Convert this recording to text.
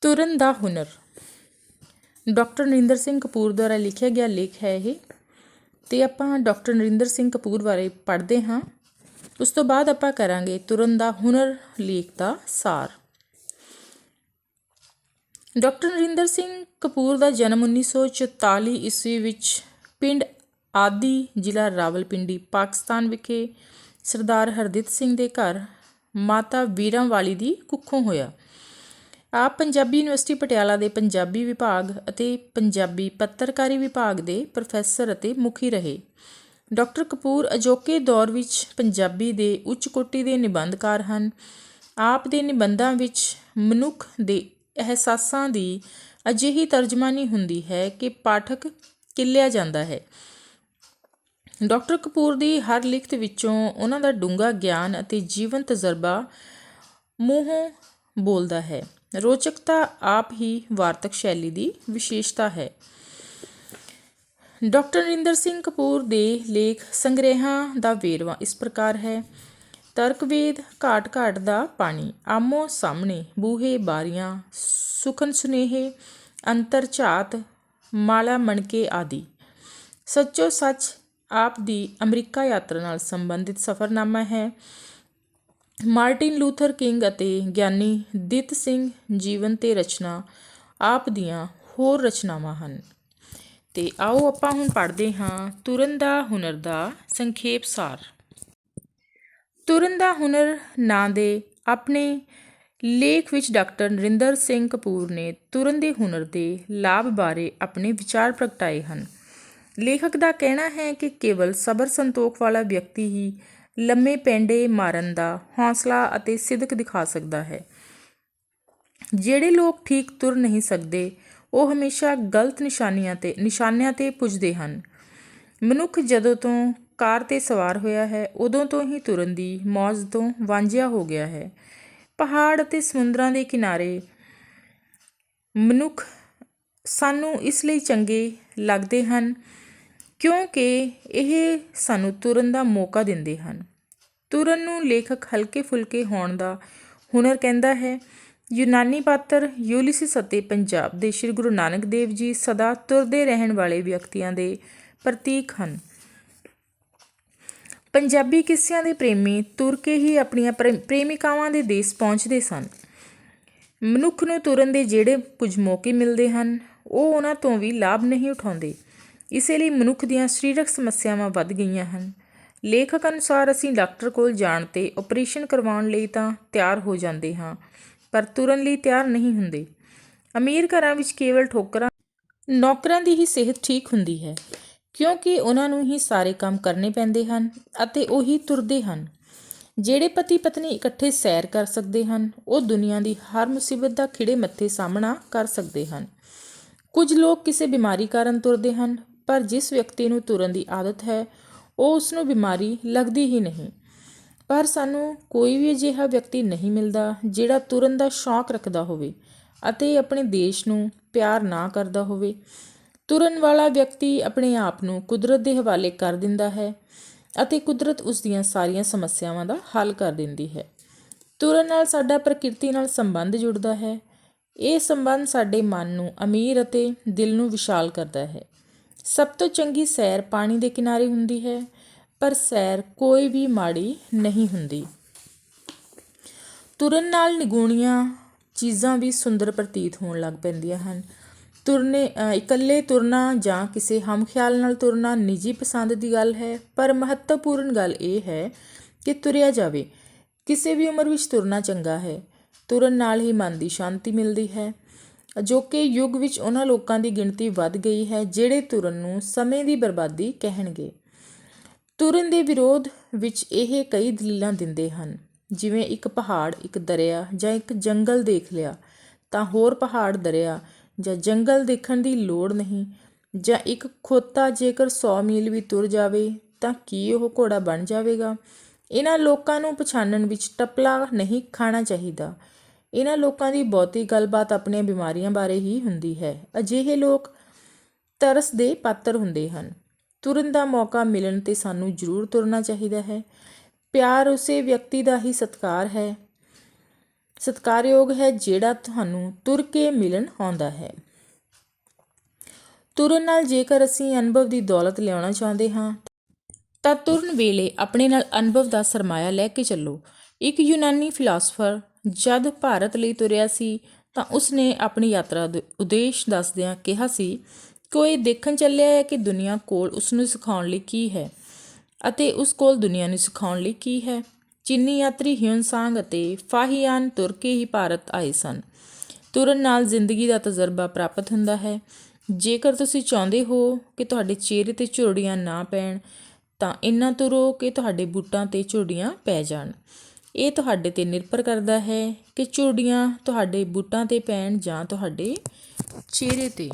ਤੁਰਨ ਦਾ ਹੁਨਰ। ਡਾਕਟਰ ਨਰਿੰਦਰ ਸਿੰਘ ਕਪੂਰ ਦੁਆਰਾ ਲਿਖਿਆ ਗਿਆ ਲੇਖ ਹੈ ਇਹ। ਤੇ ਆਪਾਂ ਡਾਕਟਰ ਨਰਿੰਦਰ ਸਿੰਘ ਕਪੂਰ ਬਾਰੇ ਪੜ੍ਹਦੇ ਹਾਂ। ਉਸ ਤੋਂ ਬਾਅਦ ਆਪਾਂ ਕਰਾਂਗੇ ਤੁਰਨ ਦਾ ਹੁਨਰ ਲੇਖ ਦਾ ਸਾਰ। ਡਾਕਟਰ ਨਰਿੰਦਰ ਸਿੰਘ ਕਪੂਰ ਦਾ ਜਨਮ 1944 ਈਸਵੀ ਵਿੱਚ ਪਿੰਡ ਆਦੀ ਜ਼ਿਲ੍ਹਾ ਰਾਵਲਪਿੰਡੀ, ਪਾਕਿਸਤਾਨ ਵਿਖੇ ਸਰਦਾਰ ਹਰਦਿੱਤ ਸਿੰਘ ਦੇ ਘਰ ਮਾਤਾ ਵੀਰਾਂ ਵਾਲੀ ਦੀ ਕੁੱਖੋਂ ਹੋਇਆ। ਆਪ ਪੰਜਾਬੀ ਯੂਨੀਵਰਸਿਟੀ ਪਟਿਆਲਾ ਦੇ ਪੰਜਾਬੀ ਵਿਭਾਗ ਅਤੇ ਪੰਜਾਬੀ ਪੱਤਰਕਾਰੀ ਵਿਭਾਗ ਦੇ ਪ੍ਰੋਫੈਸਰ ਅਤੇ ਮੁਖੀ ਰਹੇ। ਡਾਕਟਰ ਕਪੂਰ ਅਜੋਕੇ ਦੌਰ ਵਿੱਚ ਪੰਜਾਬੀ ਦੇ ਉੱਚ ਕੋਟੀ ਦੇ ਨਿਬੰਧਕਾਰ ਹਨ। ਆਪ ਦੇ ਨਿਬੰਧਾਂ ਵਿੱਚ ਮਨੁੱਖ ਦੇ ਅਹਿਸਾਸਾਂ ਦੀ ਅਜਿਹੀ ਤਰਜਮਾਨੀ ਹੁੰਦੀ ਹੈ ਕਿ ਪਾਠਕ ਕਿੱਲਿਆ ਜਾਂਦਾ ਹੈ। ਡਾਕਟਰ ਕਪੂਰ ਦੀ ਹਰ ਲਿਖਤ ਵਿੱਚੋਂ ਉਹਨਾਂ ਦਾ ਡੂੰਘਾ ਗਿਆਨ ਅਤੇ ਜੀਵਨ ਤਜਰਬਾ ਮੂੰਹੋਂ ਬੋਲਦਾ ਹੈ। ਰੋਚਕਤਾ ਆਪ ਹੀ ਵਾਰਤਕ ਸ਼ੈਲੀ ਦੀ ਵਿਸ਼ੇਸ਼ਤਾ ਹੈ। ਡਾਕਟਰ ਨਰਿੰਦਰ ਸਿੰਘ ਕਪੂਰ ਦੇ ਲੇਖ ਸੰਗ੍ਰਹਿਾਂ ਦਾ ਵੇਰਵਾ ਇਸ ਪ੍ਰਕਾਰ ਹੈ। ਤਰਕਵੇਦ ਘਾਟ ਘਾਟ ਦਾ ਪਾਣੀ, ਆਮੋ ਸਾਹਮਣੇ ਬੂਹੇ ਬਾਰੀਆਂ, ਸੁਖਨ ਸੁਨੇਹੇ, ਅੰਤਰ ਝਾਤ, ਮਾਲਾ ਮਣਕੇ ਆਦਿ। ਸੱਚੋ ਸੱਚ ਆਪ ਦੀ ਅਮਰੀਕਾ ਯਾਤਰਾ ਨਾਲ ਸੰਬੰਧਿਤ ਸਫ਼ਰਨਾਮਾ ਹੈ। ਮਾਰਟਿਨ ਲੂਥਰ ਕਿੰਗ ਅਤੇ ਗਿਆਨੀ ਦਿੱਤ ਸਿੰਘ ਜੀਵਨ ਤੇ ਰਚਨਾ ਆਪ ਦੀਆਂ ਹੋਰ ਰਚਨਾਵਾਂ ਹਨ। ਤੇ ਆਓ ਆਪਾਂ ਹੁਣ ਪੜ੍ਹਦੇ ਹਾਂ ਤੁਰਨ ਦਾ ਹੁਨਰ ਦਾ ਸੰਖੇਪ ਸਾਰ। ਤੁਰਨ ਦਾ ਹੁਨਰ ਨਾਂ ਦੇ ਆਪਣੇ ਲੇਖ ਵਿੱਚ ਡਾਕਟਰ ਨਰਿੰਦਰ ਸਿੰਘ ਕਪੂਰ ਨੇ ਤੁਰਨ ਦੇ ਹੁਨਰ ਦੇ ਲਾਭ ਬਾਰੇ ਆਪਣੇ ਵਿਚਾਰ ਪ੍ਰਗਟਾਏ ਹਨ। ਲੇਖਕ ਦਾ ਕਹਿਣਾ ਹੈ ਕਿ ਕੇਵਲ ਸਬਰ ਸੰਤੋਖ ਵਾਲਾ ਵਿਅਕਤੀ ਹੀ ਲੰਮੇ ਪੈਂਡੇ ਮਾਰਨ ਦਾ ਹੌਸਲਾ ਅਤੇ ਸਿਦਕ ਦਿਖਾ ਸਕਦਾ ਹੈ। ਜਿਹੜੇ ਲੋਕ ਠੀਕ ਤੁਰ ਨਹੀਂ ਸਕਦੇ, ਉਹ ਹਮੇਸ਼ਾ ਗਲਤ ਨਿਸ਼ਾਨੀਆਂ ਤੇ, ਨਿਸ਼ਾਨਿਆਂ ਤੇ ਪੁੱਜਦੇ ਹਨ। ਮਨੁੱਖ ਜਦੋਂ ਤੋਂ ਕਾਰ ਤੇ ਸਵਾਰ ਹੋਇਆ ਹੈ, ਉਦੋਂ ਤੋਂ ਹੀ ਤੁਰਨ ਦੀ ਮੌਜ ਤੋਂ ਵਾਂਝਿਆ ਹੋ ਗਿਆ ਹੈ। ਪਹਾੜ ਅਤੇ ਸਮੁੰਦਰਾਂ ਦੇ ਕਿਨਾਰੇ ਮਨੁੱਖ ਸਾਨੂੰ ਇਸ ਲਈ ਚੰਗੇ ਲੱਗਦੇ ਹਨ ਕਿਉਂਕਿ ਇਹ ਸਾਨੂੰ ਤੁਰਨ ਦਾ ਮੌਕਾ ਦਿੰਦੇ ਹਨ। ਤੁਰਨ ਨੂੰ ਲੇਖਕ ਹਲਕੇ ਫੁਲਕੇ ਹੋਣ ਦਾ ਹੁਨਰ ਕਹਿੰਦਾ ਹੈ। ਯੂਨਾਨੀ ਪਾਤਰ ਯੂਲਿਸਿਸ ਅਤੇ ਪੰਜਾਬ ਦੇ ਸ੍ਰੀ ਗੁਰੂ ਨਾਨਕ ਦੇਵ ਜੀ ਸਦਾ ਤੁਰਦੇ ਰਹਿਣ ਵਾਲੇ ਵਿਅਕਤੀਆਂ ਦੇ ਪ੍ਰਤੀਕ ਹਨ। ਪੰਜਾਬੀ ਕਿੱਸਿਆਂ ਦੇ ਪ੍ਰੇਮੀ ਤੁਰ ਕੇ ਹੀ ਆਪਣੀਆਂ ਪ੍ਰੇਮਿਕਾਵਾਂ ਦੇ ਦੇਸ਼ ਪਹੁੰਚਦੇ ਸਨ। ਮਨੁੱਖ ਨੂੰ ਤੁਰਨ ਦੇ ਜਿਹੜੇ ਕੁਝ ਮੌਕੇ ਮਿਲਦੇ ਹਨ, ਉਹ ਉਹਨਾਂ ਤੋਂ ਵੀ ਲਾਭ ਨਹੀਂ ਉਠਾਉਂਦੇ। ਇਸੇ ਲਈ ਮਨੁੱਖ ਦੀਆਂ ਸਰੀਰਕ ਸਮੱਸਿਆਵਾਂ ਵੱਧ ਗਈਆਂ ਹਨ। ਲੇਖਕ ਅਨੁਸਾਰ ਅਸੀਂ ਡਾਕਟਰ ਕੋਲ ਜਾਣ ਤੇ ਆਪਰੇਸ਼ਨ ਕਰਵਾਉਣ ਲਈ ਤਾਂ ਤਿਆਰ ਹੋ ਜਾਂਦੇ ਹਾਂ, ਪਰ ਤੁਰਨ ਲਈ ਤਿਆਰ ਨਹੀਂ ਹੁੰਦੇ। ਅਮੀਰ ਘਰਾਂ ਵਿੱਚ ਕੇਵਲ ਠੋਕਰਾਂ, ਨੌਕਰਾਂ ਦੀ ਹੀ ਸਿਹਤ ਠੀਕ ਹੁੰਦੀ ਹੈ, ਕਿਉਂਕਿ ਉਹਨਾਂ ਨੂੰ ਹੀ ਸਾਰੇ ਕੰਮ ਕਰਨੇ ਪੈਂਦੇ ਹਨ ਅਤੇ ਉਹੀ ਤੁਰਦੇ ਹਨ। ਜਿਹੜੇ ਪਤੀ ਪਤਨੀ ਇਕੱਠੇ ਸੈਰ ਕਰ ਸਕਦੇ ਹਨ, ਉਹ ਦੁਨੀਆ ਦੀ ਹਰ ਮੁਸੀਬਤ ਦਾ ਖਿੜੇ ਮੱਥੇ ਸਾਹਮਣਾ ਕਰ ਸਕਦੇ ਹਨ। ਕੁਝ ਲੋਕ ਕਿਸੇ ਬਿਮਾਰੀ ਕਾਰਨ ਤੁਰਦੇ ਹਨ ਪਰ ਜਿਸ ਵਿਅਕਤੀ ਨੂੰ ਤੁਰਨ ਦੀ ਆਦਤ ਹੈ, ਉਹ ਉਸ ਨੂੰ ਬਿਮਾਰੀ ਲੱਗਦੀ ਹੀ ਨਹੀਂ। ਪਰ ਸਾਨੂੰ ਕੋਈ ਵੀ ਅਜਿਹਾ ਵਿਅਕਤੀ ਨਹੀਂ ਮਿਲਦਾ ਜਿਹੜਾ ਤੁਰਨ ਦਾ ਸ਼ੌਕ ਰੱਖਦਾ ਹੋਵੇ ਅਤੇ ਆਪਣੇ ਦੇਸ਼ ਨੂੰ ਪਿਆਰ ਨਾ ਕਰਦਾ ਹੋਵੇ। ਤੁਰਨ ਵਾਲਾ ਵਿਅਕਤੀ ਆਪਣੇ ਆਪ ਨੂੰ ਕੁਦਰਤ ਦੇ ਹਵਾਲੇ ਕਰ ਦਿੰਦਾ ਹੈ ਅਤੇ ਕੁਦਰਤ ਉਸ ਦੀਆਂ ਸਾਰੀਆਂ ਸਮੱਸਿਆਵਾਂ ਦਾ ਹੱਲ ਕਰ ਦਿੰਦੀ ਹੈ। ਤੁਰਨ ਨਾਲ ਸਾਡਾ ਪ੍ਰਕਿਰਤੀ ਨਾਲ ਸੰਬੰਧ ਜੁੜਦਾ ਹੈ। ਇਹ ਸੰਬੰਧ ਸਾਡੇ ਮਨ ਨੂੰ ਅਮੀਰ ਅਤੇ ਦਿਲ ਨੂੰ ਵਿਸ਼ਾਲ ਕਰਦਾ ਹੈ। ਸਭ ਤੋਂ ਚੰਗੀ ਸੈਰ ਪਾਣੀ ਦੇ ਕਿਨਾਰੇ ਹੁੰਦੀ ਹੈ, ਪਰ ਸੈਰ ਕੋਈ ਵੀ ਮਾੜੀ ਨਹੀਂ ਹੁੰਦੀ। ਤੁਰਨ ਨਾਲ ਨਿਗੂਣੀਆਂ ਚੀਜ਼ਾਂ ਵੀ ਸੁੰਦਰ ਪ੍ਰਤੀਤ ਹੋਣ ਲੱਗ ਪੈਂਦੀਆਂ ਹਨ। ਤੁਰਨੇ ਇਕੱਲੇ ਤੁਰਨਾ ਜਾਂ ਕਿਸੇ ਹਮਖਿਆਲ ਨਾਲ ਤੁਰਨਾ ਨਿੱਜੀ ਪਸੰਦ ਦੀ ਗੱਲ ਹੈ, ਪਰ ਮਹੱਤਵਪੂਰਨ ਗੱਲ ਇਹ ਹੈ ਕਿ ਤੁਰਿਆ ਜਾਵੇ। ਕਿਸੇ ਵੀ ਉਮਰ ਵਿੱਚ ਤੁਰਨਾ ਚੰਗਾ ਹੈ। ਤੁਰਨ ਨਾਲ ਹੀ ਮਨ ਦੀ ਸ਼ਾਂਤੀ ਮਿਲਦੀ ਹੈ। ਅਜੋਕੇ ਯੁੱਗ ਵਿੱਚ ਉਹਨਾਂ ਲੋਕਾਂ ਦੀ ਗਿਣਤੀ ਵੱਧ ਗਈ ਹੈ, ਜਿਹੜੇ ਤੁਰਨ ਨੂੰ ਸਮੇਂ ਦੀ ਬਰਬਾਦੀ ਕਹਿਣਗੇ। ਤੁਰਨ ਦੇ ਵਿਰੋਧ ਵਿੱਚ ਇਹ ਕਈ ਦਲੀਲਾਂ ਦਿੰਦੇ ਹਨ। ਜਿਵੇਂ ਇੱਕ ਪਹਾੜ, ਇੱਕ ਦਰਿਆ ਜਾਂ ਇੱਕ ਜੰਗਲ ਦੇਖ ਲਿਆ, ਤਾਂ ਹੋਰ ਪਹਾੜ, ਦਰਿਆ ਜਾਂ ਜੰਗਲ ਦੇਖਣ ਦੀ ਲੋੜ ਨਹੀਂ, ਜਾਂ ਇੱਕ ਖੋਤਾ ਜੇਕਰ 100 ਮੀਲ ਵੀ ਤੁਰ ਜਾਵੇ, ਤਾਂ ਕੀ ਉਹ ਘੋੜਾ ਬਣ ਜਾਵੇਗਾ? ਇਹਨਾਂ ਲੋਕਾਂ ਨੂੰ ਪਛਾਣਨ ਵਿੱਚ ਟਪਲਾ ਨਹੀਂ ਖਾਣਾ ਚਾਹੀਦਾ। ਇਹਨਾਂ ਲੋਕਾਂ ਦੀ ਬਹੁਤੀ ਗੱਲਬਾਤ ਆਪਣੀਆਂ ਬਿਮਾਰੀਆਂ ਬਾਰੇ ਹੀ ਹੁੰਦੀ ਹੈ। ਅਜਿਹੇ ਲੋਕ ਤਰਸ ਦੇ ਪਾਤਰ ਹੁੰਦੇ ਹਨ। ਤੁਰਨ ਦਾ ਮੌਕਾ ਮਿਲਣ ਤੇ ਸਾਨੂੰ ਜ਼ਰੂਰ ਤੁਰਨਾ ਚਾਹੀਦਾ ਹੈ। ਪਿਆਰ ਉਸੇ ਵਿਅਕਤੀ ਦਾ ਹੀ ਸਤਕਾਰ ਹੈ। ਸਤਿਕਾਰਯੋਗ ਹੈ ਜਿਹੜਾ ਤੁਹਾਨੂੰ ਤੁਰ ਕੇ ਮਿਲਣ ਆਉਂਦਾ ਹੈ। ਤੁਰਨ ਨਾਲ ਜੇਕਰ ਅਸੀਂ ਅਨੁਭਵ ਦੀ ਦੌਲਤ ਲਿਆਉਣਾ ਚਾਹੁੰਦੇ ਹਾਂ, ਤਾਂ ਤੁਰਨ ਵੇਲੇ ਆਪਣੇ ਨਾਲ ਅਨੁਭਵ ਦਾ ਸਰਮਾਇਆ ਲੈ ਕੇ ਚੱਲੋ। ਇੱਕ ਯੂਨਾਨੀ ਫਿਲਾਸਫਰ ਜਦ ਭਾਰਤ ਲਈ ਤੁਰਿਆ ਸੀ ਤਾਂ ਉਸਨੇ ਆਪਣੀ ਯਾਤਰਾ ਦੇ ਉਦੇਸ਼ ਦੱਸਦਿਆਂ ਕਿਹਾ ਸੀ ਕਿ ਉਹ ਇਹ ਦੇਖਣ ਚੱਲਿਆ ਹੈ ਕਿ ਦੁਨੀਆ ਕੋਲ ਉਸ ਨੂੰ ਸਿਖਾਉਣ ਲਈ ਕੀ ਹੈ ਅਤੇ ਉਸ ਕੋਲ ਦੁਨੀਆ ਨੂੰ ਸਿਖਾਉਣ ਲਈ ਕੀ ਹੈ? ਚੀਨੀ ਯਾਤਰੀ ਹਿਊਨ-ਸਾਂਗ ਅਤੇ ਫਾਹੀਆਨ ਤੁਰ ਕੇ ਹੀ ਭਾਰਤ ਆਏ ਸਨ। ਤੁਰਨ ਨਾਲ ਜ਼ਿੰਦਗੀ ਦਾ ਤਜਰਬਾ ਪ੍ਰਾਪਤ ਹੁੰਦਾ ਹੈ। ਜੇਕਰ ਤੁਸੀਂ ਚਾਹੁੰਦੇ ਹੋ ਕਿ ਤੁਹਾਡੇ ਚਿਹਰੇ ਤੇ ਝੁਰੜੀਆਂ ਨਾ ਪੈਣ, ਤਾਂ ਇੰਨਾ ਤੁਰੋ ਕਿ ਤੁਹਾਡੇ ਬੂਟਾਂ ਤੇ ਝੁਰੜੀਆਂ ਪੈ ਜਾਣ। ਇਹ ਤੁਹਾਡੇ ਤੇ ਨਿਰਭਰ ਕਰਦਾ ਹੈ ਕਿ ਚੂੜੀਆਂ ਤੁਹਾਡੇ ਬੂਟਾਂ ਤੇ ਪੈਣ ਜਾਂ ਤੁਹਾਡੇ ਚਿਹਰੇ ਤੇ।